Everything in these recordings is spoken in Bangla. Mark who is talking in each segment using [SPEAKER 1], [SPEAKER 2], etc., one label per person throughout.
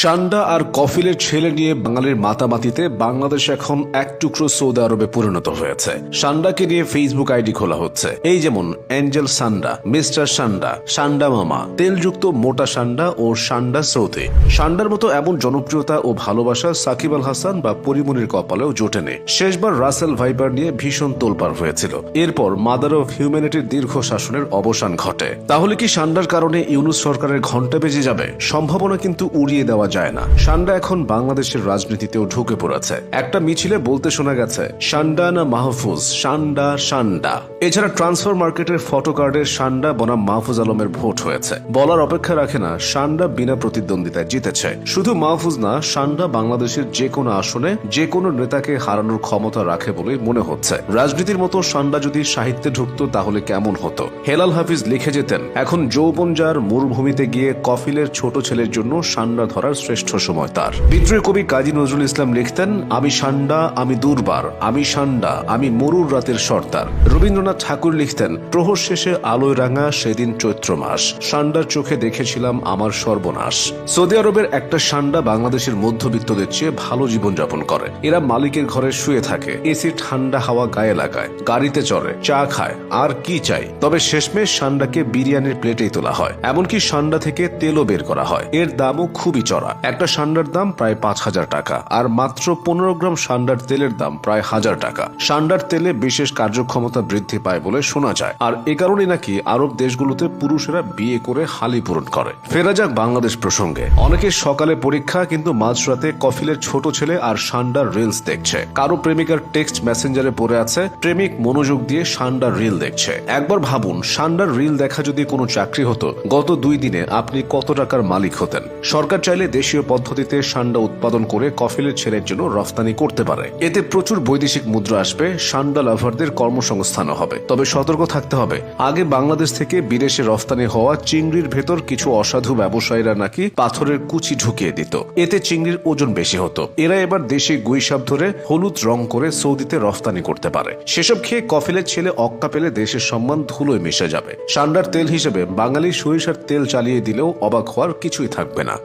[SPEAKER 1] সান্ডা আর কফিলের ছেলে নিয়ে বাঙালির মাতামাতিতে বাংলাদেশ এখন এক টুকরো সৌদি আরবে পরিণত হয়েছে। সান্ডাকে নিয়ে ফেসবুক আইডি খোলা হচ্ছে। এই যেমন অ্যাঞ্জেল সান্ডা, মিস্টার সান্ডা সান্ডা মামা, তেলযুক্ত মোটা সান্ডা ও সান্ডা সৌদি। সান্ডার মতো এমন জনপ্রিয়তা ও ভালোবাসা সাকিব আল হাসান বা পরিমনির কপালেও জোটেনি। শেষবার রাসেল ভাইবার নিয়ে ভীষণ তোলপাড় হয়েছিল। এরপর মাদার অফ হিউম্যানিটির দীর্ঘ শাসনের অবসান ঘটে। তাহলে কি সান্ডার কারণে ইউনুস সরকারের ঘণ্টা বেজে যাবে? সম্ভাবনা কিন্তু উড়িয়ে দেওয়া যায় না। সান্ডা এখন বাংলাদেশের রাজনীতিতেও ঢুকে পড়েছে। একটা মিছিলে বলতে শোনা গেছে, সান্ডা না মাহফুজ? সান্ডা সান্ডা। এছাড়া ট্রান্সফার মার্কেটের ফটো কার্ডের সান্ডা বনাম মাহফুজ আলমের ভোট হয়েছে। বলার অপেক্ষা রাখে না, সান্ডা বিনা প্রতিদ্বন্দ্বিতায় জিতেছে। শুধু মাহফুজ না, সান্ডা বাংলাদেশের যে কোনো আসনে, যে কোনো নেতাকে হারানোর ক্ষমতা রাখে বলে মনে হচ্ছে। রাজনীতির মতো সান্ডা যদি সাহিত্যে ঢুকতো, তাহলে কেমন হতো? হেলাল হাফিজ লিখে যেতেন, এখন যৌবন যার মরুভূমিতে গিয়ে কফিলের ছোট ছেলের জন্য সান্ডা ধরার শ্রেষ্ঠ সময় তার। বিদ্রোহী কবি কাজী নজরুল ইসলাম লিখতেন, আমি সান্ডা, আমি দুর্বার, আমি সান্ডা, আমি মরুর রাতের সর্দার। রবীন্দ্রনাথ ঠাকুর লিখতেন, প্রহর শেষে আলোয় রাঙা সেদিন চৈত্র মাস। সান্ডার চোখে দেখেছিলাম আমার সর্বনাশ। সৌদি আরবের একটা সান্ডা বাংলাদেশের মধ্যবিত্তদের চেয়ে ভালো জীবনযাপন করে। এরা মালিকের ঘরে শুয়ে থাকে এসি ঠান্ডা হাওয়া গায়ে লাগায়, গাড়িতে চড়ে, চা খায়, আর কি চাই? তবে শেষমেশ সান্ডাকে বিরিয়ানির প্লেটেই তোলা হয়, এমনকি সান্ডা থেকে তেলও বের করা হয়। এর দামও খুবই চড়া। একটা সান্ডার দাম প্রায় পাঁচ হাজার টাকা, আর মাত্র পনেরো গ্রাম সান্ডার তেলের দাম প্রায় হাজার টাকা। সান্ডার তেলে বিশেষ কার্যক্ষমতা বৃদ্ধি পায় বলে শোনা যায়। আর এ কারণে নাকি আরব দেশগুলোতে পুরুষেরা বিয়ে করে হালি পূরণ করে। ফেরা যাক বাংলাদেশ প্রসঙ্গে। অনেকে সকালে পরীক্ষা, কিন্তু মাঝরাতে কফিলের ছোট ছেলে আর সান্ডার রিলস দেখছে। কারও প্রেমিকার টেক্সট মেসেঞ্জারে পড়ে আছে, প্রেমিক মনোযোগ দিয়ে সান্ডার রিল দেখছে। একবার ভাবুন, সান্ডার রিল দেখা যদি কোনো চাকরি হতো, গত দুই দিনে আপনি কত টাকার মালিক হতেন? সরকার চাইলে দেশীয় পদ্ধতিতে সান্ডা উৎপাদন করে কফিলের ছেলের জন্য রফতানি করতে পারে। এতে প্রচুর বৈদেশিক মুদ্রা আসবে, সান্ডা লাভারদের কর্মসংস্থানও হবে। তবে সতর্ক থাকতে হবে। আগে বাংলাদেশ থেকে বিদেশে রফতানি হওয়া চিংড়ির ভেতর কিছু অসাধু ব্যবসায়ীরা নাকি পাথরের কুচি ঢুকিয়ে দিত। এতে চিংড়ির ওজন বেশি হতো। এরা এবার দেশে গুইসাব ধরে হলুদ রং করে সৌদিতে রফতানি করতে পারে। সেসব খেয়ে কফিলের ছেলে অক্কা পেলে দেশের সম্মান ধুলোয় মিশে যাবে। সান্ডার তেল হিসেবে বাঙালি সরিষার তেল চালিয়ে দিলেও অবাক হওয়ার কিছুই থাকবে না।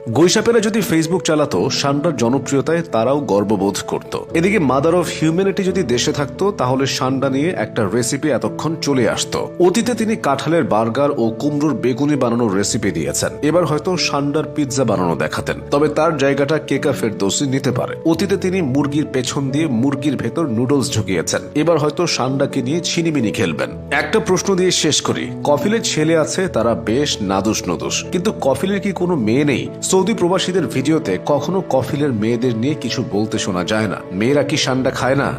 [SPEAKER 1] গৈসাপেরা যদি ফেসবুক চালাতো সান্ডার জনপ্রিয়তায় তারাও গর্ববোধ করত। এদিকে মাদার অফ হিউম্যানিটি যদি দেশে থাকতো, তাহলে সান্ডা নিয়ে একটা রেসিপি এতক্ষণ চলে আসতো। অতীতে তিনি কাঁঠালের বার্গার ও কুমড়োর বেগুনি বানানোর রেসিপি দিয়েছেন। এবার হয়তো সান্ডার পিৎজা বানানো দেখাতেন। তবে তার জায়গাটা কেকা ফেরদৌসি নিতে পারে। অতীতে তিনি মুরগির পেছন দিয়ে মুরগির ভেতর নুডলস ঢুকিয়েছেন এবার হয়তো সান্ডাকে নিয়ে ছিনিমিনি খেলবেন। একটা প্রশ্ন দিয়ে শেষ করি। কফিলের ছেলে আছে, তারা বেশ নাদুস নদুস কিন্তু কফিলের কি কোনো মেয়ে নেই? সৌদি প্রবাসীদের ভিডিওতে কখনো কফিলের মেয়েদের নিয়ে কিছু বলতে শোনা যায় না। মেয়েরা কি সান্ডা খায় না?